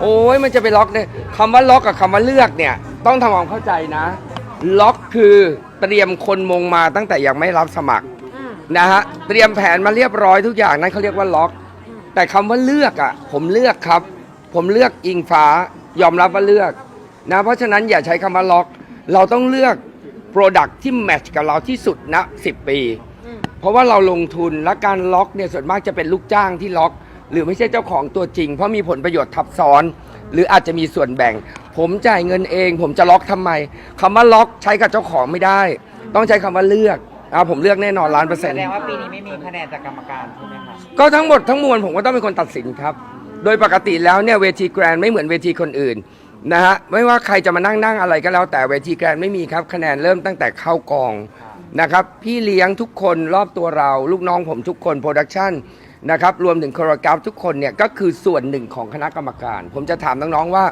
โอ้ยมันจะไปล็อกเนี่ยคำว่าล็อกกับคำว่าเลือกเนี่ย ต้องทำความเข้าใจนะ ล็อกคือเตรียมคนมงมาตั้งแต่ยังไม่รับสมัครอืมนะฮะเตรียมแผนมาเรียบร้อยทุกอย่างนั้นเขาเรียกว่าล็อก แต่คำว่าเลือกอะ ผมเลือกครับ ผมเลือกอิงฟ้ายอมรับว่าเลือกนะเพราะฉะนั้นอย่าใช้คำว่าล็อก เราต้องเลือก Product ที่แมทช์กับเราที่สุดนะ10 ปีอืมเพราะว่าเราลงทุนและการล็อกเนี่ยส่วนมากจะเป็นลูกจ้างที่ล็อก หรือไม่ใช่เจ้าของตัวจริง เพราะมีผลประโยชน์ทับซ้อน หรืออาจจะมีส่วนแบ่ง ผมจ่ายเงินเอง ผมจะล็อกทำไมคำว่าล็อกใช้กับเจ้าของไม่ได้ ต้องใช้คำว่าเลือกอ่าผมเลือกแน่นอนล้านเปอร์เซ็นแสต์ ดงว่าปีนี้ไม่มีคะแนนจากกรรมการใช่ไหมคะก็ทั้งหมดทั้งมวลผมก็ต้องเป็นคนตัดสินครับ โดยปกติแล้วเนี่ยเวทีแกรนด์ไม่เหมือนเวทีคนอื่นนะฮะไม่ว่าใครจะมานั่งนั่งอะไรก็แล้วแต่เวทีแกรนด์ไม่มีครับคะแนนเริ่มตั้งแต่เข้ากองนะครับพี่เลี้ยงทุกคนรอบตัวเรา ลูกน้องผมทุกคนโปรดักชัน นะครับรวมถึงคโรกราฟทุกคนเนี่ยก็คือส่วนหนึ่งของคณะกรรมการ ผมจะถามน้องๆว่า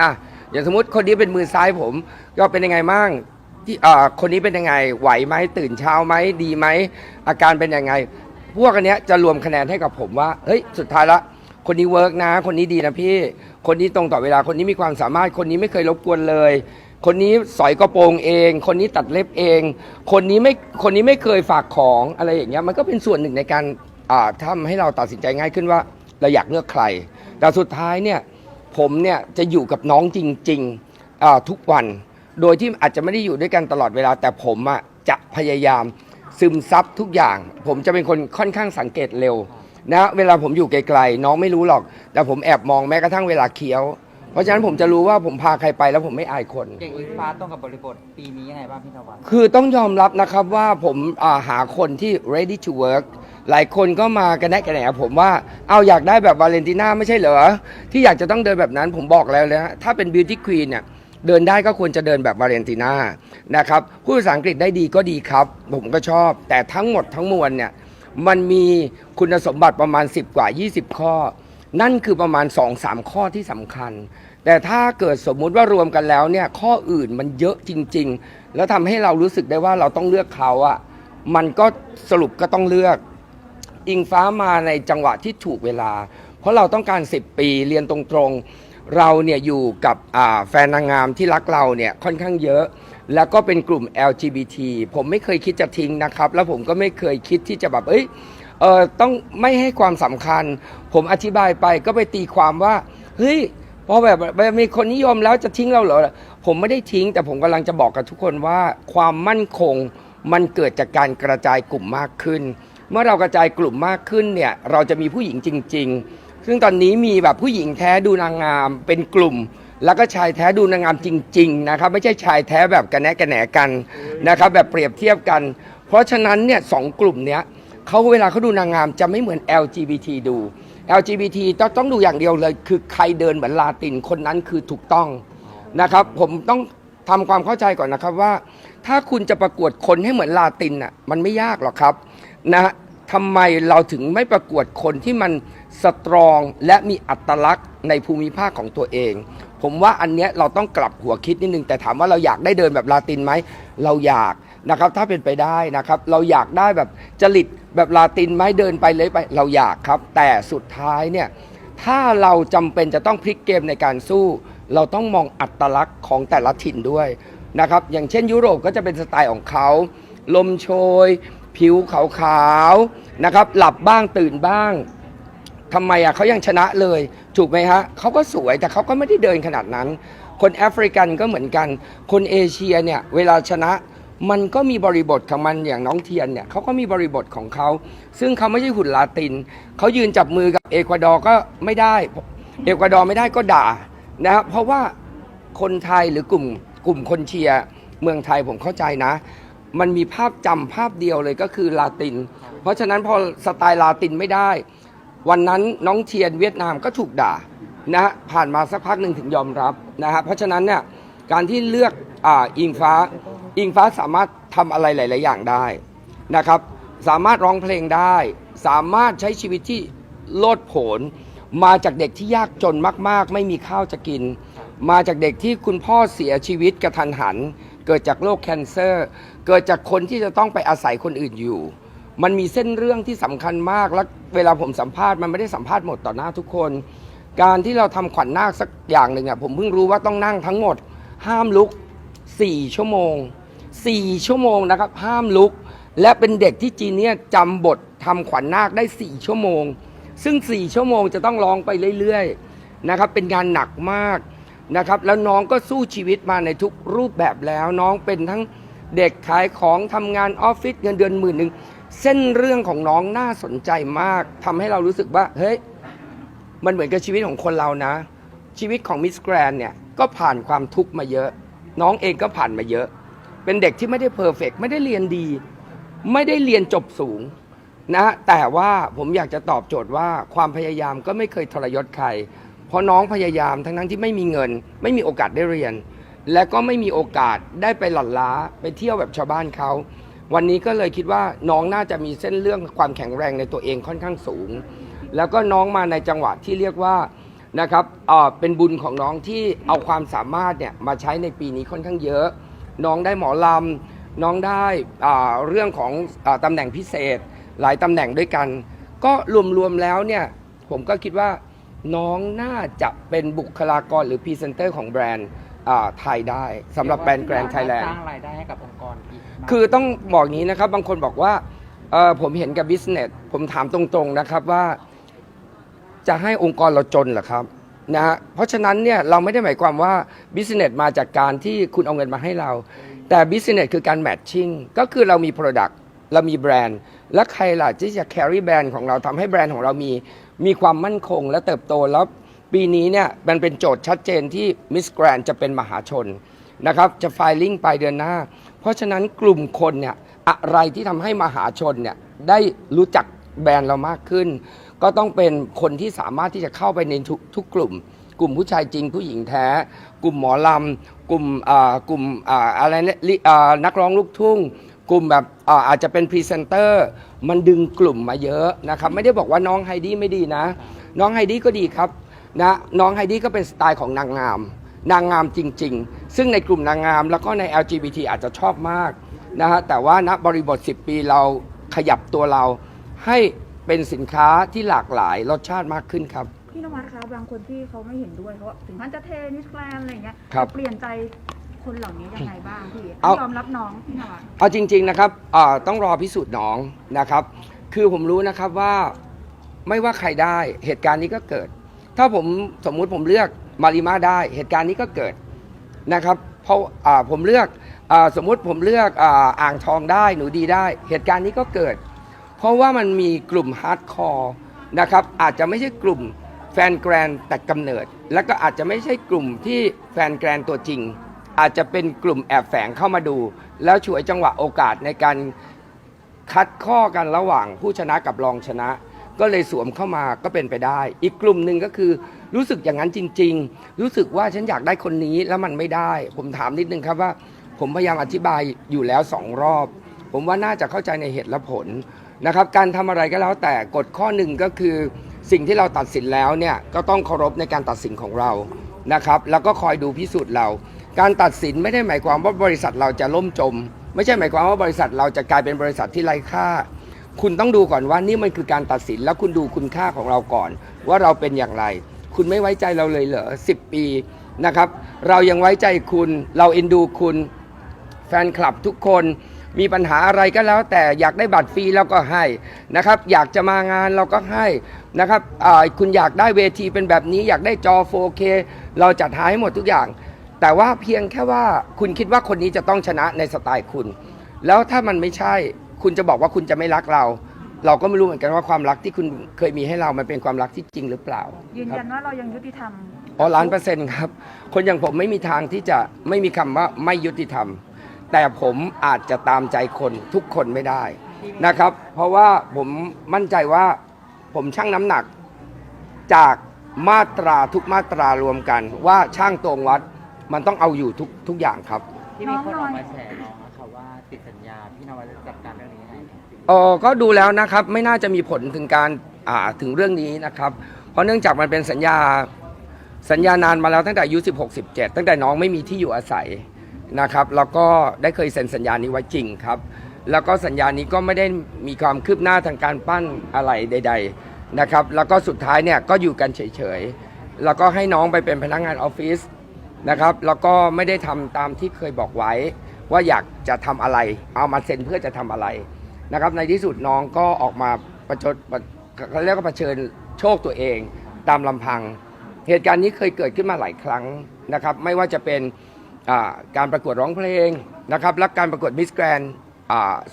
อะอย่างสมมติคนนี้เป็นมือซ้ายผม ก็เป็นยังไงบ้างที่อ่าคนนี้เป็นยังไงไหวไหมตื่นเช้าไหมดีไหมอาการเป็นยังไง พวกอันเนี้ยจะรวมคะแนนให้กับผมว่าเฮ้ยสุดท้ายละคนนี้เวิร์กนะ คนนี้ดีนะพี่ คนนี้ตรงต่อเวลาคนนี้มีความสามารถคนนี้ไม่เคยรบกวนเลย คนนี้สอยกระโปรงเอง คนนี้ตัดเล็บเอง คนนี้ไม่คนนี้ไม่เคยฝากของอะไรอย่างเงี้ยมันก็เป็นส่วนหนึ่งในการ อ่าทำให้เราตัดสินใจง่ายขึ้นว่า เราอยากเลือกใคร แต่สุดท้ายเนี่ยผมเนี่ยจะอยู่กับน้องจริงๆอ่าทุกวัน โดยที่อาจจะไม่ได้อยู่ด้วยกันตลอดเวลา แต่ผมอะจะพยายามซึมซับทุกอย่าง ผมจะเป็นคนค่อนข้างสังเกตเร็วนะเวลาผมอยู่ไกลๆน้องไม่รู้หรอก แต่ผมแอบมองแม้กระทั่งเวลาเคี้ยว เพราะฉะนั้นผมจะรู้ว่าผมพาใครไปแล้วผมไม่อายคน อย่างอิงฟ้าตรงกับบริบทปีนี้ยังไงบ้างพี่นวัดคือต้องยอมรับนะครับว่าผมอ่าหาคนที่ ready to work หลายคนก็มากันแนะกันแหนผมว่าเอาอยากได้แบบวาเลนติน่าไม่ใช่เหรอ ที่อยากจะต้องเดินแบบนั้นผมบอกแล้วเลยฮะถ้าเป็น beauty queen เนี่ยเดินได้ก็ควรจะเดินแบบวาเลนติน่านะครับพูดภาษาอังกฤษได้ดีก็ดีครับ ผมก็ชอบ แต่ทั้งหมดทั้งมวลเนี่ยมันมีคุณสมบัติประมาณ 10 กว่า 20 ข้อ นั่นคือประมาณ 2-3 ข้อที่สำคัญ แต่ถ้าเกิดสมมุติว่ารวมกันแล้วเนี่ยข้ออื่นมันเยอะจริง ๆ แล้วทำให้เรารู้สึกได้ว่าเราต้องเลือกเขาอะมันก็สรุปก็ต้องเลือก อิงฟ้ามาในจังหวะที่ถูกเวลา เพราะเราต้องการ 10 ปีเรียนตรงๆ เราเนี่ยอยู่กับแฟนนางงามที่รักเราเนี่ยค่อนข้างเยอะ แล้วก็เป็นกลุ่ม LGBT ผมไม่เคยคิดจะทิ้งนะครับ แล้วผมก็ไม่เคยคิดที่จะแบบเอ้ยเออต้องไม่ให้ความสำคัญ ผมอธิบายไปก็ไปตีความว่าเฮ้ยพอแบบแบบมีคนนิยมแล้วจะทิ้งเราเหรอ ผมไม่ได้ทิ้ง แต่ผมกำลังจะบอกกับทุกคนว่า ความมั่นคงมันเกิดจากการกระจายกลุ่มมากขึ้น เมื่อเรากระจายกลุ่มมากขึ้นเนี่ยเราจะมีผู้หญิงจริง ๆ ซึ่งตอนนี้มีแบบผู้หญิงแท้ดูนางงามเป็นกลุ่ม แล้วก็ชายแท้ดูนางงามจริง ๆ นะครับ ไม่ใช่ชายแท้แบบกันแนะกันแหนกันนะครับ แบบเปรียบเทียบกัน เพราะฉะนั้นเนี่ยสองกลุ่มเนี้ยเขาเวลาเขาดูนางงามจะไม่เหมือน LGBT ดู LGBT ต้องต้องดูอย่างเดียวเลย คือใครเดินเหมือนลาตินคนนั้นคือถูกต้องนะครับ ผมต้องทำความเข้าใจก่อนนะครับว่า ถ้าคุณจะประกวดคนให้เหมือนลาตินอะมันไม่ยากหรอกครับ นะฮะทำไมเราถึงไม่ประกวดคนที่มันสตรองและมีอัตลักษณ์ในภูมิภาคของตัวเอง ผมว่าอันเนี้ยเราต้องกลับหัวคิดนิดนึง แต่ถามว่าเราอยากได้เดินแบบลาตินไหม เราอยากนะครับ ถ้าเป็นไปได้นะครับ เราอยากได้แบบจริตแบบลาตินไหมเดินไปเลยไป เราอยากครับ แต่สุดท้ายเนี่ยถ้าเราจำเป็นจะต้องพลิกเกมในการสู้ เราต้องมองอัตลักษณ์ของแต่ละถิ่นด้วยนะครับ อย่างเช่นยุโรปก็จะเป็นสไตล์ของเขา ลมโชย ผิวขาวๆนะครับ หลับบ้างตื่นบ้างทำไมอะเขายังชนะเลย ถูกไหมฮะเขาก็สวยแต่เขาก็ไม่ได้เดินขนาดนั้น คนแอฟริกันก็เหมือนกัน คนเอเชียเนี่ยเวลาชนะมันก็มีบริบทของมันอย่างน้องเทียนเนี่ยเขาก็มีบริบทของเขา ซึ่งเขาไม่ใช่หุ่นลาติน เขายืนจับมือกับเอกวาดอร์ก็ไม่ได้ เอกวาดอร์ไม่ได้ก็ด่านะครับเพราะว่าคนไทยหรือกลุ่มกลุ่มคนเชียร์เมืองไทยผมเข้าใจนะ มันมีภาพจำภาพเดียวเลยก็คือลาติน เพราะฉะนั้นพอสไตล์ลาตินไม่ได้ วันนั้นน้องเทียนเวียดนามก็ถูกด่านะฮะผ่านมาสักพักหนึ่งถึงยอมรับนะฮะเพราะฉะนั้นเนี่ยการที่เลือกอ่าอิงฟ้า อิงฟ้าสามารถทำอะไรหลาย ๆ อย่างได้นะครับ สามารถร้องเพลงได้ สามารถใช้ชีวิตที่โลดโผน มาจากเด็กที่ยากจนมาก ๆ ไม่มีข้าวจะกิน มาจากเด็กที่คุณพ่อเสียชีวิตกระทันหัน เกิดจากโรคแคนเซอร์ เกิดจากคนที่จะต้องไปอาศัยคนอื่นอยู่ มันมีเส้นเรื่องที่สำคัญมาก และเวลาผมสัมภาษณ์มันไม่ได้สัมภาษณ์หมดต่อหน้าทุกคน การที่เราทำขวัญนาคสักอย่างหนึ่งอะผมเพิ่งรู้ว่าต้องนั่งทั้งหมด ห้ามลุก 4 ชั่วโมง 4 ชั่วโมงนะครับ ห้ามลุก และเป็นเด็กที่จีนเนี่ยจำบททำขวัญนาคได้ 4 ชั่วโมง ซึ่ง 4 ชั่วโมงจะต้องร้องไปเรื่อยๆนะครับเป็นงานหนักมากนะครับแล้วน้องก็สู้ชีวิตมาในทุกรูปแบบแล้วน้องเป็นทั้ง เด็กขายของทำงานออฟฟิศเงินเดือนหมื่นหนึ่งเส้นเรื่องของน้องน่าสนใจมากทำให้เรารู้สึกว่า เฮ้ย มันเหมือนกับชีวิตของคนเรานะ ชีวิตของมิสแกรนเนี่ย ก็ผ่านความทุกข์มาเยอะ น้องเองก็ผ่านมาเยอะ เป็นเด็กที่ไม่ได้เพอร์เฟกไม่ได้เรียนดี ไม่ได้เรียนจบสูงนะแต่ว่าผมอยากจะตอบโจทย์ว่าความพยายามก็ไม่เคยทรยศใคร เพราะน้องพยายามทั้งทั้งที่ไม่มีเงิน ไม่มีโอกาสได้เรียน และก็ไม่มีโอกาสได้ไปหลั่นล้าไปเที่ยวแบบชาวบ้านเขาวันนี้ก็เลยคิดว่าน้องน่าจะมีเส้นเรื่องความแข็งแรงในตัวเองค่อนข้างสูง แล้วก็น้องมาในจังหวะที่เรียกว่านะครับเอ่อเป็นบุญของน้องที่เอาความสามารถเนี่ยมาใช้ในปีนี้ค่อนข้างเยอะ น้องได้หมอลำน้องได้เรื่องของอตำแหน่งพิเศษ หลายตำแหน่งด้วยกัน ก็รวมๆแล้วเนี่ยผมก็คิดว่าน้องน่าจะเป็นบุคลากรหรือพรีเซนเตอร์ของแบรนด์ อ่าไทยได้สำหรับแบรนด์แกรนด์ไทยแลนสด์ ร้างรายได้ให้กับองค์กรอีกมากคือต้องบอกอย่างนี้นะครับ บางคนบอกว่าเออผมเห็นกับบิสเนสผมถามตรงๆนะครับว่า จะให้องค์กรเราจนเหรอครับนะฮะเพราะฉะนั้นเนี่ยเราไม่ได้หมายความว่าบิสเนสมาจากการที่คุณเอาเงินมาให้เรา แต่บิสเนสคือการแมทชิ่งก็คือเรามี Product เรามีแบรนด์ และใครล่ะที่จะ carry แบรนด์ของเราทำให้แบรนด์ของเรามีมีความมั่นคง และเติบโตแล้ว ปีนี้เนี่ยมันเป็นโจทย์ชัดเจนที่มิสแกรนจะเป็นมหาชนนะครับจะไฟลิ่งไปเดือนหน้า เพราะฉะนั้นกลุ่มคนเนี่ยอะไรที่ทำให้มหาชนเนี่ยได้รู้จักแบรนด์เรามากขึ้น ก็ต้องเป็นคนที่สามารถที่จะเข้าไปในทุกทุกกลุ่ม กลุ่มผู้ชายจริงผู้หญิงแท้ กลุ่มหมอลำกลุ่มอ่ากลุ่มอ่าอะไรเนี่ยนักร้องลูกทุ่ง กลุ่มแบบอาจจะเป็นพรีเซนเตอร์มันดึงกลุ่มมาเยอะนะครับไม่ได้บอกว่าน้องไฮดี้ไม่ดีนะ น้องไฮดี้ก็ดีครับ นะน้องไฮดี้ก็เป็นสไตล์ของนางงาม นางงามจริง ๆ ซึ่งในกลุ่มนางงามแล้วก็ใน LGBT อาจจะชอบมากนะฮะแต่ว่าณบริบท 10 ปีเราขยับตัวเรา ให้เป็นสินค้าที่หลากหลายรสชาติมากขึ้นครับ พี่นวัดคะบางคนที่เขาไม่เห็นด้วยเขาถึงขั้นจะเทนิสแกรนอะไรอย่างเงี้ยครับจะเปลี่ยนใจคนเหล่านี้ยังไงบ้างพี่เอายอมรับน้องพี่นวัดเอาจริง ๆ นะครับอ่าต้องรอพิสูจน์น้องนะครับ คือผมรู้นะครับว่าไม่ว่าใครได้เหตุการณ์นี้ก็เกิด ถ้าผมสมมุติผมเลือกมาริมาได้เหตุการณ์นี้ก็เกิดนะครับเพราะอ่าผมเลือกอสมมุติผมเลือกออ่างทองได้หนูดีได้ เหตุการณ์นี้ก็เกิด เพราะว่ามันมีกลุ่มฮาร์ดคอร์นะครับอาจจะไม่ใช่กลุ่มแฟนแกรนแต่กำเนิด แล้วก็อาจจะไม่ใช่กลุ่มที่แฟนแกรนตัวจริง อาจจะเป็นกลุ่มแอบแฝงเข้ามาดู แล้วฉวยจังหวะโอกาสในการคัดข้อกันระหว่างผู้ชนะกับรองชนะ ก็เลยสวมเข้ามาก็เป็นไปได้ อีกกลุ่มหนึ่งก็คือรู้สึกอย่างนั้นจริง ๆ รู้สึกว่าฉันอยากได้คนนี้แล้วมันไม่ได้ ผมถามนิดนึงครับว่า ผมพยายามอธิบายอยู่แล้วสองรอบ ผมว่าน่าจะเข้าใจในเหตุและผลนะครับการทำอะไรก็แล้วแต่กฎข้อหนึ่งก็คือ สิ่งที่เราตัดสินแล้วเนี่ยก็ต้องเคารพในการตัดสินของเรานะครับแล้วก็คอยดูพิสูจน์เรา การตัดสินไม่ได้หมายความว่าบริษัทเราจะล่มจม ไม่ใช่หมายความว่าบริษัทเราจะกลายเป็นบริษัทที่ไร้ค่า คุณต้องดูก่อนว่านี่มันคือการตัดสินแล้วคุณดูคุณค่าของเราก่อน ว่าเราเป็นอย่างไร คุณไม่ไว้ใจเราเลยเหรอสิปีนะครับ เรายังไว้ใจคุณ เราเอ็นดูคุณ แฟนคลับทุกคนมีปัญหาอะไรก็แล้ว แต่อยากได้บัตรฟรีเราก็ให้นะครับ อยากจะมางานเราก็ให้นะครับคุณอยากได้เวทีเป็นแบบนี้ อยากได้จอ 4K เราจัดหาให้หมดทุกอย่าง แต่ว่าเพียงแค่ว่าคุณคิดว่าคนนี้จะต้องชนะในสไตล์คุณ แล้วถ้ามันไม่ใช่ คุณจะบอกว่าคุณจะไม่รักเรา เราก็ไม่รู้เหมือนกันว่าความรักที่คุณเคยมีให้เรามันเป็นความรักที่จริงหรือเปล่ายืนครับยันว่าเรายังยุติธรรมอ๋อล้านเปอร์เซ็นต์ครับ คนอย่างผมไม่มีทางที่จะไม่มีคำว่าไม่ยุติธรรม แต่ผมอาจจะตามใจคนทุกคนไม่ได้นะครับ เพราะว่าผมมั่นใจว่าผมชั่งน้ำหนักจากมาตราทุกมาตรารวมกัน ว่าช่างตวงวัดมันต้องเอาอยู่ทุกทุกอย่างครับ ที่มีคนออกน้องน้มาอยแฉน้องนะคะว่า ติดสัญญาพี่นวัดจะจัดการเรื่องนี้ยังไงเออก็ดูแล้วนะครับไม่น่าจะมีผลถึงการอ่าถึงเรื่องนี้นะครับ เพราะเนื่องจากมันเป็นสัญญาสัญญานานมาแล้วตั้งแต่อายุ16 17ตั้งแต่น้องไม่มีที่อยู่อาศัยนะครับแล้วก็ได้เคยเซ็นสัญญานี้ไว้จริงครับ แล้วก็สัญญานี้ก็ไม่ได้มีความคืบหน้าทางการปั้นอะไรใด ๆนะครับ แล้วก็สุดท้ายเนี่ยก็อยู่กันเฉยๆแล้วก็ให้น้องไปเป็นพนักงานออฟฟิศนะครับแล้วก็ไม่ได้ทำตามที่เคยบอกไว้ ว่าอยากจะทำอะไร เอามาเซ็นเพื่อจะทำอะไรนะครับ ในที่สุดน้องก็ออกมาประชดเขาเรียกว่าเผชิญโชคตัวเองตามลำพัง เหตุการณ์นี้เคยเกิดขึ้นมาหลายครั้งนะครับ ไม่ว่าจะเป็นการประกวดร้องเพลงนะครับและการประกวดมิสแกรน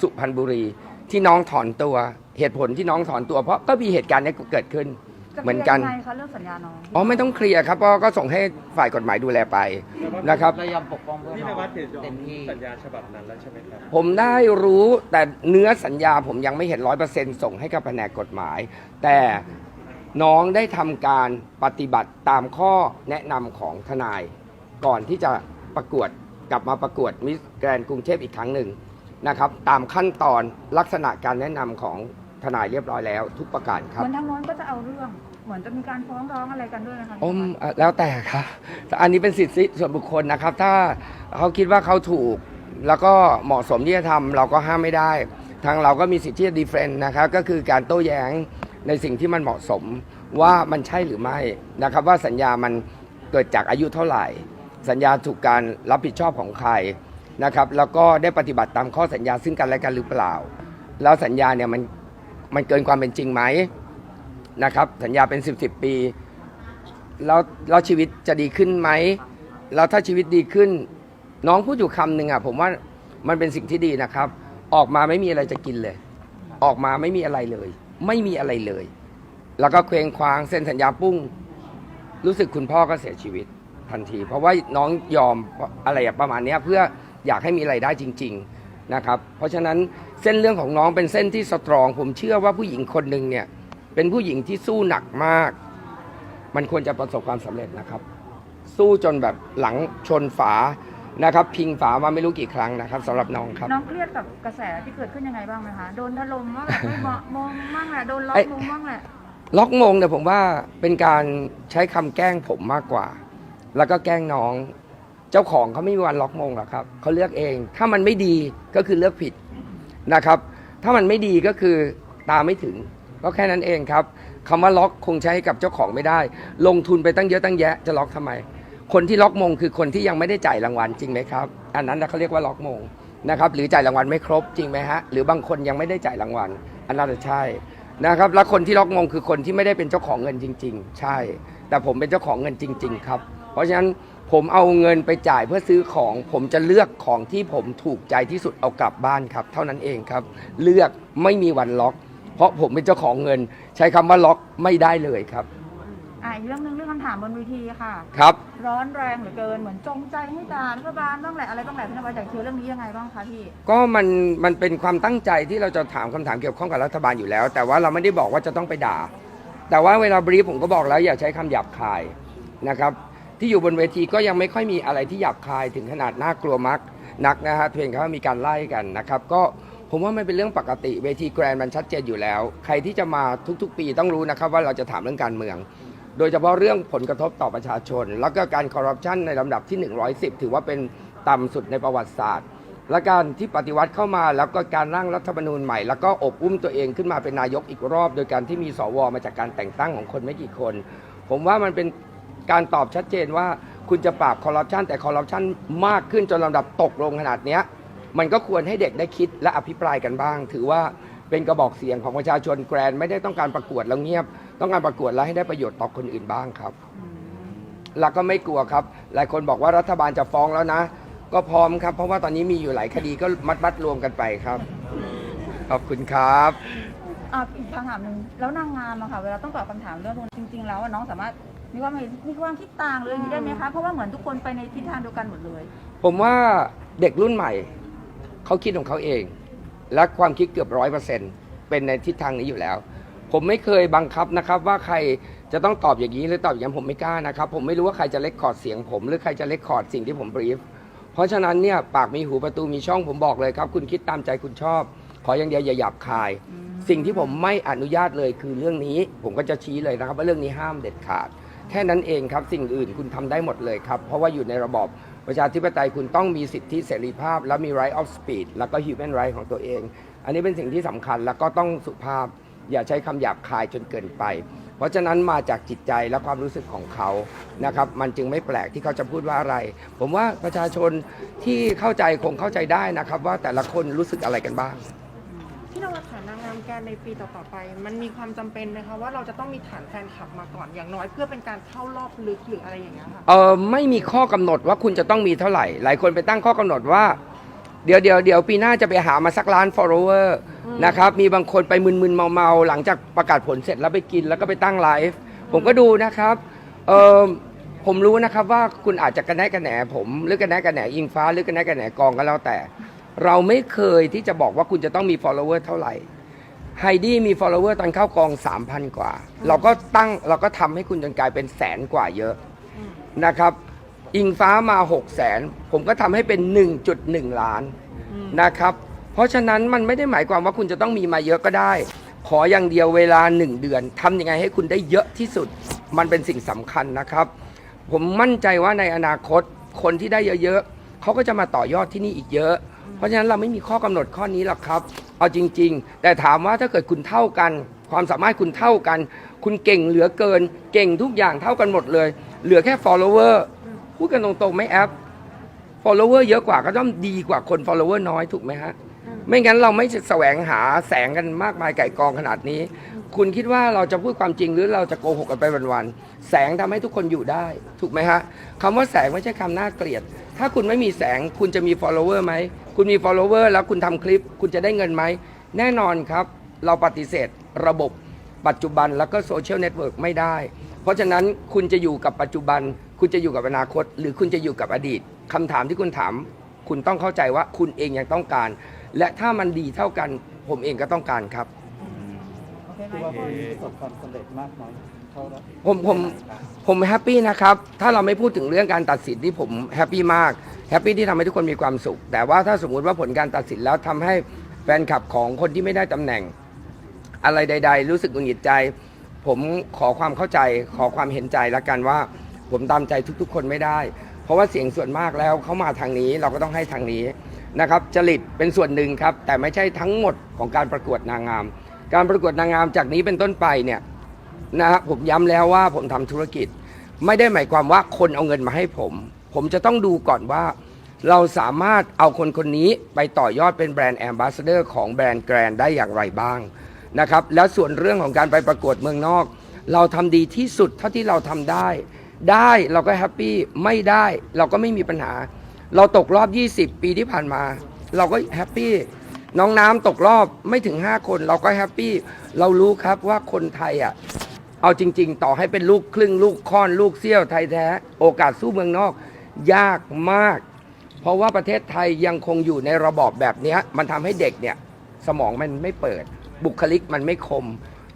สุพรรณบุรีที่น้องถอนตัว เหตุผลที่น้องถอนตัว เพราะก็มีเหตุการณ์นี้เกิดขึ้น เหมือนกันยังไงคะเรื่องสัญญาน้อง อ๋อไม่ต้องเคลียร์ครับเพราะก็ส่งให้ฝ่ายกฎหมายดูแลไปนะครับ เรายอมปกป้องเพื่อนพี่นน้องวัดเห็นยอเต็มมที่ สัญญาฉบับนั้นแล้วใช่ไหมครับ ผมได้รู้แต่เนื้อสัญญาผมยังไม่เห็นร้อยเปอร์เซ็นต์ส่งให้กับแผนกกฎหมาย แต่น้องได้ทำการปฏิบัติตามข้อแนะนำของทนาย ก่อนที่จะประกวดกลับมาประกวดมิสแกรนกรุงเทพอีกครั้งหนึ่งนะครับ ตามขั้นตอนลักษณะการแนะนำของ ทนายเรียบร้อยแล้ว ทุกประการคเหรับมือนทางโน้นก็จะเอาเรื่อง เหมือนจะมีการฟ้องร้องอะไรกันด้วยนะคะอมอะแล้วแต่ครับแต่อันนี้เป็นสิทธิส่วนบุคคลนะครับ ถ้าเขาคิดว่าเขาถูก แล้วก็เหมาะสมที่จะทำเราก็ห้ามไม่ได้ ทางเราก็มีสิทธิ์ที่จะดีเฟนต์นะครับ ก็คือการโต้แย้งในสิ่งที่มันเหมาะสมว่ามันใช่หรือไม่นะครับ ว่าสัญญามันเกิดจากอายุเท่าไหร่ สัญญาถูกการรับผิดชอบของใครนะครับ แล้วก็ได้ปฏิบัติตามข้อสัญญาซึ่งกันและกันหรือเปล่า แล้วสัญญาเนี่ยมัน มันเกินความเป็นจริงไหมนะครับ สัญญาเป็น 10บสปี แล้วแล้วชีวิตจะดีขึ้นไหมแล้วถ้าชีวิตดีขึ้น น้องพูดอยู่คำหนึ่งอะผมว่ามันเป็นสิ่งที่ดีนะครับ ออกมาไม่มีอะไรจะกินเลย ออกมาไม่มีอะไรเลย ไม่มีอะไรเลย แล้วก็เคว้งคว้างเซ็นสัญญาปุ้ง รู้สึกคุณพ่อก็เสียชีวิตทันที เพราะว่าน้องยอมอะไรประมาณเนี้ยเพื่ออยากให้มีไรายได้จริง ๆนะครับ เพราะฉะนั้น เส้นเรื่องของน้องเป็นเส้นที่สตรอง ผมเชื่อว่าผู้หญิงคนหนึ่งเนี่ย เป็นผู้หญิงที่สู้หนักมาก มันควรจะประสบความสำเร็จนะครับ สู้จนแบบหลังชนฝานะครับ พิงฝามาไม่รู้กี่ครั้งนะครับสำหรับน้องครับ น้องเครียดกับกระแสที่เกิดขึ้นยังไงบ้างไหมคะโดนถล่มว่าแบบไม่เหมาะมงบ้างแหละโดนล็อไอ้กมงบ้างแหละล็อกมงเนี่ยผมว่าเป็นการใช้คำแกล้งผมมากกว่า แล้วก็แกล้งน้อง เจ้าของเขาไม่มีวันล็อกมงหรอกครับเขาเลือกเอง ถ้ามันไม่ดีก็คือเลือกผิด นะครับ ถ้ามันไม่ดีก็คือตามไม่ถึง ก็แค่นั้นเองครับคำว่าล็อกคงใช้กับเจ้าของไม่ได้ ลงทุนไปตั้งเยอะตั้งแยะจะล็อกทำไม คนที่ล็อกมงคือคนที่ยังไม่ได้จ่ายรางวัลจริงไหมครับ อันนั้นเขาเรียกว่าล็อกมงนะครับหรือจ่ายรางวัลไม่ครบจริงไหมฮะหรือบางคนยังไม่ได้จ่ายรางวัลอันนั้นน่ะใช่นะครับแล้วคนที่ล็อกมงคือคนที่ไม่ได้เป็นเจ้าของเงินจริง ๆ ใช่ แต่ผมเป็นเจ้าของเงินจริง ๆ ครับ เพราะฉะนั้น ผมเอาเงินไปจ่ายเพื่อซื้อของ ผมจะเลือกของที่ผมถูกใจที่สุดเอากลับบ้านครับ เท่านั้นเองครับ เลือกไม่มีวันล็อก เพราะผมเป็นเจ้าของเงิน ใช้คำว่าล็อกไม่ได้เลยครับอะอีกเรื่องหนึงเรื่องคำถามบนเวทีค่ะ ครับ ร้อนแรงเหลือเกินเหมือนจงใจให้ด่ารัฐบาลบ้างแหละอะไรบ้างแหละพี่นวัดอยากเคลียร์เรื่องนี้ยังไงบ้างคะพี่ ก็มันมันเป็นความตั้งใจที่เราจะถามคำถามเกี่ยวข้องกับรัฐบาลอยู่แล้ว แต่ว่าเราไม่ได้บอกว่าจะต้องไปด่า แต่ว่าเวลาบรีฟผมก็บอกแล้วอย่าใช้คำหยาบคายนะครับ ที่อยู่บนเวทีก็ยังไม่ค่อยมีอะไรที่หยาบคายถึงขนาดน่ากลัวมักนักนะฮะเพียงแค่ว่ามีการไล่กันนะครับ ก็ผมว่ามันเป็นเรื่องปกติเวทีแกรนด์มันชัดเจนอยู่แล้ว ใครที่จะมาทุกๆ ปีต้องรู้นะครับว่าเราจะถามเรื่องการเมือง โดยเฉพาะเรื่องผลกระทบต่อประชาชน แล้วก็การคอร์รัปชันในลำดับที่ 110 ถือว่าเป็นต่ำสุดในประวัติศาสตร์ และการที่ปฏิวัติเข้ามาแล้วก็การร่างรัฐธรรมนูญใหม่ แล้วก็อบอุ้มตัวเองขึ้นมาเป็นนายกอีกรอบ โดยการที่มีสวมาจากการแต่งตั้งของคนไม่กี่คน ผมว่ามันเป็น การตอบชัดเจนว่าคุณจะปราบคอร์รัปชันแต่คอร์รัปชันมากขึ้นจนลำดับตกลงขนาดเนี้ยมันก็ควรให้เด็กได้คิดและอภิปรายกันบ้าง ถือว่าเป็นกระบอกเสียงของประชาชนแกรนด์ไม่ได้ต้องการประกวดแล้วเงียบ ต้องการประกวดแล้วให้ได้ประโยชน์ต่อคนอื่นบ้างครับแล้วก็ไม่กลัวครับ หลายคนบอกว่ารัฐบาลจะฟ้องแล้วนะ ก็พร้อมครับ เพราะว่าตอนนี้มีอยู่หลายคดีก็มัดมัดๆรวมกันไปครับ ขอบคุณครับอะอีกคำถามหนึ่งแล้วนางงามอะค่ะ เวลาต้องตอบคำถามเรื่องพวกนี้จริง ๆ แล้วอะน้องสามารถ มีความเห็นมีความคิดต่างเลยางนี้ได้ไหมคะเพราะว่าเหมือนทุกคนไปในทิศทางเดียวกันหมดเลย ผมว่าเด็กรุ่นใหม่เขาคิดของเขาเอง และความคิดเกือบร้อยเปอร์เซ็นต์เป็นในทิศทางนี้อยู่แล้ว ผมไม่เคยบังคับนะครับ ว่าใครจะต้องตอบอย่างนี้หรือตอบอย่างนั้นผมไม่กล้านะครับ ผมไม่รู้ว่าใครจะเล็กคอร์ดเสียงผม หรือใครจะเล็กคอร์ดสิ่งที่ผมบรีฟเพราะฉะนั้นเนี่ยปากมีหูประตูมีช่องผมบอกเลยครับ คุณคิดตามใจคุณชอบ ขออย่างเดียวอย่าหยาบคาย สิ่งที่ผมไม่อนุญาตเลยคือเรื่องนี้ ผมก็จะชี้เลยนะครับ ว่าเรื่องนี้ห้ามเด็ดขาด แค่นั้นเองครับสิ่งอื่นคุณทำได้หมดเลยครับ เพราะว่าอยู่ในระบอบประชาธิปไตยคุณต้องมีสิทธิเสรีภาพ และมี right of speech แล้วก็ human right ของตัวเอง อันนี้เป็นสิ่งที่สำคัญแล้วก็ต้องสุภาพอย่าใช้คำหยาบคายจนเกินไป เพราะฉะนั้นมาจากจิตใจและความรู้สึกของเขานะครับ มันจึงไม่แปลกที่เขาจะพูดว่าอะไร ผมว่าประชาชนที่เข้าใจคงเข้าใจได้นะครับ ว่าแต่ละคนรู้สึกอะไรกันบ้างที่นนางงามแกรนด์ในปีต่อๆไป มันมีความจำเป็นไหมคะว่าเราจะต้องมีฐานแฟนคลับมาก่อนอย่างน้อยเพื่อเป็นการเข้ารอบลึกหรืออะไรอย่างเงี้ยค่ะ เออไม่มีข้อกำหนดว่าคุณจะต้องมีเท่าไหร่ หลายคนไปตั้งข้อกำหนดว่า เดี๋ยวเดี๋ยวเดี๋ยวปีหน้าจะไปหามาสักล้าน follower นะครับ มีบางคนไปมึนๆเมาๆ หลังจากประกาศผลเสร็จแล้วไปกินแล้วก็ไปตั้งไลฟ์ผมก็ดูนะครับเออผมรู้นะครับว่าคุณอาจจะกระแนะกระแหนผมหรือกระแนะกระแหนอิงฟ้าหรือกระแนะกระแหนกองก็แล้วแต่ เราไม่เคยที่จะบอกว่าคุณจะต้องมี follower เท่าไหร่ ไฮดี้มี follower ตอนเข้ากอง 3,000 กว่า เราก็ตั้งเราก็ทำให้คุณจนกลายเป็นแสนกว่าเยอะนะครับ อิงฟ้ามา6 0 0แสนผมก็ทำให้เป็น 1.1 ล้านนะครับ เพราะฉะนั้นมันไม่ได้หมายความว่าคุณจะต้องมีมาเยอะก็ได้ ขออย่างเดียวเวลา 1 เดือนทำยังไงให้คุณได้เยอะที่สุด มันเป็นสิ่งสำคัญนะครับ ผมมั่นใจว่าในอนาคตคนที่ได้เยอะๆเขาก็จะมาต่อยอดที่นี่อีกเยอะ เพราะฉะนั้นเราไม่มีข้อกำหนดข้อนี้หรอกครับ เอาจริง ๆ แต่ถามว่าถ้าเกิดคุณเท่ากัน ความสามารถคุณเท่ากัน คุณเก่งเหลือเกิน เก่งทุกอย่างเท่ากันหมดเลย เหลือแค่ follower พูดกันตรงๆไม่แอป follower เยอะกว่าก็ต้องดีกว่าคน follower น้อยถูกไหมฮะไม่งั้นเราไม่แสวงหาแสงกันมากมายไก่กองขนาดนี้ คุณคิดว่าเราจะพูดความจริงหรือเราจะโกหกกันไปวันๆ แสงทำให้ทุกคนอยู่ได้ ถูกไหมฮะคำว่าแสงไม่ใช่คำน่าเกลียด ถ้าคุณไม่มีแสงคุณจะมี follower ไหม คุณมี follower แล้วคุณทำคลิป คุณจะได้เงินไหม แน่นอนครับ เราปฏิเสธระบบปัจจุบันแล้วก็โซเชียลเน็ตเวิร์กไม่ได้ เพราะฉะนั้นคุณจะอยู่กับปัจจุบัน คุณจะอยู่กับอนาคต หรือคุณจะอยู่กับอดีตคำถามที่คุณถาม คุณต้องเข้าใจว่าคุณเองยังต้องการ และถ้ามันดีเท่ากัน ผมเองก็ต้องการครับโอเคไหมคิดว่าคนประสบความสำเร็จมากน้อยเท่าไหร่ ผมผมผมแฮปปี้นะครับ ถ้าเราไม่พูดถึงเรื่องการตัดสินที่ผมแฮปปี้มาก แฮปปี้ที่ทำให้ทุกคนมีความสุข แต่ว่าถ้าสมมุติว่าผลการตัดสินแล้วทำให้แฟนคลับของคนที่ไม่ได้ตำแหน่ง อะไรใด ๆ รู้สึกหงุดหงิดใจ ผมขอความเข้าใจ ขอความเห็นใจละกันว่า ผมตามใจทุกๆ คนไม่ได้ เพราะว่าเสียงส่วนมากแล้วเขามาทางนี้เราก็ต้องให้ทางนี้นะครับ จริตเป็นส่วนหนึ่งครับ แต่ไม่ใช่ทั้งหมดของการประกวดนางงาม การประกวดนางงามจากนี้เป็นต้นไปเนี่ย นะฮะผมย้ำแล้วว่าผมทำธุรกิจ ไม่ได้หมายความว่าคนเอาเงินมาให้ผม ผมจะต้องดูก่อนว่า เราสามารถเอาคนคนนี้ไปต่อยอดเป็นแบรนด์แอมบาสเดอร์ของแบรนด์แกรนได้อย่างไรบ้างนะครับแล้วส่วนเรื่องของการไปประกวดเมืองนอก เราทำดีที่สุดเท่าที่เราทำได้ ได้เราก็แฮปปี้ไม่ได้เราก็ไม่มีปัญหา เราตกรอบ 20 ปีที่ผ่านมา เราก็แฮปปี้ น้องน้ำตกรอบไม่ถึง 5 คนเราก็แฮปปี้เรารู้ครับว่าคนไทยอะ เอาจริง ๆ ต่อให้เป็นลูกครึ่งลูกค่อนลูกเซี่ยวไทยแท้ โอกาสสู้เมืองนอก ยากมาก เพราะว่าประเทศไทยยังคงอยู่ในระบอบแบบนี้มันทำให้เด็กเนี่ย สมองมันไม่เปิด บุคลิกมันไม่คม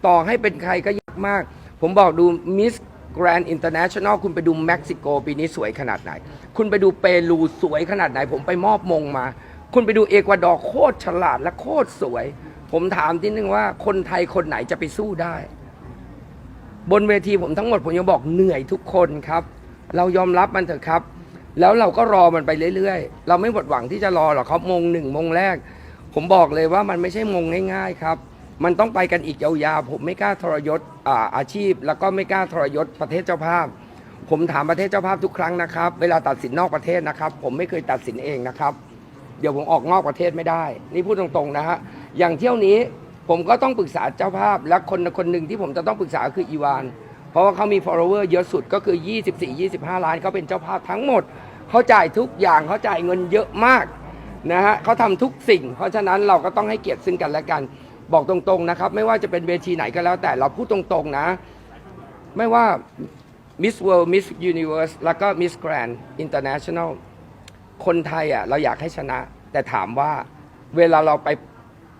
ต่อให้เป็นใครก็ยากมาก ผมบอกดูมิสแกรนด์อินเตอร์เนชั่นแนลคุณไปดูเม็กซิโกปีนี้สวยขนาดไหน คุณไปดูเปรูสวยขนาดไหน ผมไปมอบมงมา คุณไปดูเอกวาดอร์โคตรฉลาดและโคตรสวย ผมถามทีนึงว่าคนไทยคนไหนจะไปสู้ได้ บนเวทีผมทั้งหมดผมยังบอกเหนื่อยทุกคนครับ เรายอมรับมันเถอะครับ แล้วเราก็รอมันไปเรื่อยๆ เราไม่หมดหวังที่จะรอหรอกครับมงหนึ่งมงแรก ผมบอกเลยว่ามันไม่ใช่มงง่าย ๆ ครับ มันต้องไปกันอีกยาวๆผมไม่กล้าทรยศอาอาชีพ แล้วก็ไม่กล้าทรยศประเทศเจ้าภาพผมถามประเทศเจ้าภาพทุกครั้งนะครับ เวลาตัดสินนอกประเทศนะครับ ผมไม่เคยตัดสินเองนะครับ เดี๋ยวผมออกนอกประเทศไม่ได้ นี่พูดตรงๆนะฮะ อย่างเที่ยวนี้ผมก็ต้องปรึกษาเจ้าภาพ และคนคนหนึ่งที่ผมจะต้องปรึกษาคืออีวาน เพราะว่าเขามี follower เยอะสุดก็คือ 24-25 ล้านเขาเป็นเจ้าภาพทั้งหมด เขาจ่ายทุกอย่างเขาจ่ายเงินเยอะมากนะฮะเขาทำทุกสิ่ง เพราะฉะนั้นเราก็ต้องให้เกียรติซึ่งกันและกัน บอกตรงๆนะครับ ไม่ว่าจะเป็นเวทีไหนก็แล้วแต่เราพูดตรงๆนะ ไม่ว่า Miss World Miss Universe แล้วก็ Miss Grand International คนไทยอะเราอยากให้ชนะ แต่ถามว่าเวลาเราไป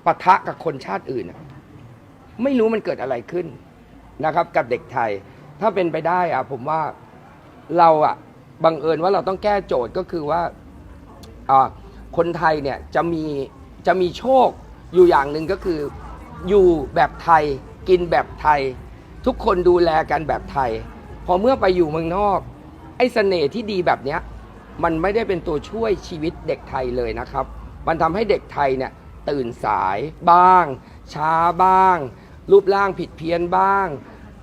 ปะทะกับคนชาติอื่น ไม่รู้มันเกิดอะไรขึ้นนะครับ กับเด็กไทย ถ้าเป็นไปได้อะผมว่าเราอะบังเอิญว่าเราต้องแก้โจทย์ก็คือว่าอ่าคนไทยเนี่ยจะมีจะมีโชคอยู่อย่างหนึ่งก็คืออยู่แบบไทยกินแบบไทย ทุกคนดูแลกันแบบไทย พอเมื่อไปอยู่เมืองนอก ไอ้เสน่ห์ที่ดีแบบเนี้ย มันไม่ได้เป็นตัวช่วยชีวิตเด็กไทยเลยนะครับ มันทำให้เด็กไทยเนี่ยตื่นสายบ้าง ช้าบ้าง รูปร่างผิดเพี้ยนบ้าง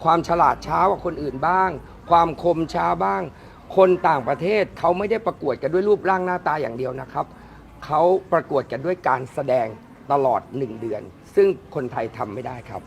ความฉลาดช้ากว่าคนอื่นบ้าง ความคมช้าบ้าง คนต่างประเทศเขาไม่ได้ประกวดกันด้วยรูปร่างหน้าตาอย่างเดียวนะครับเขาประกวดกันด้วยการแสดงตลอดหนึ่งเดือน ซึ่งคนไทยทำไม่ได้ครับ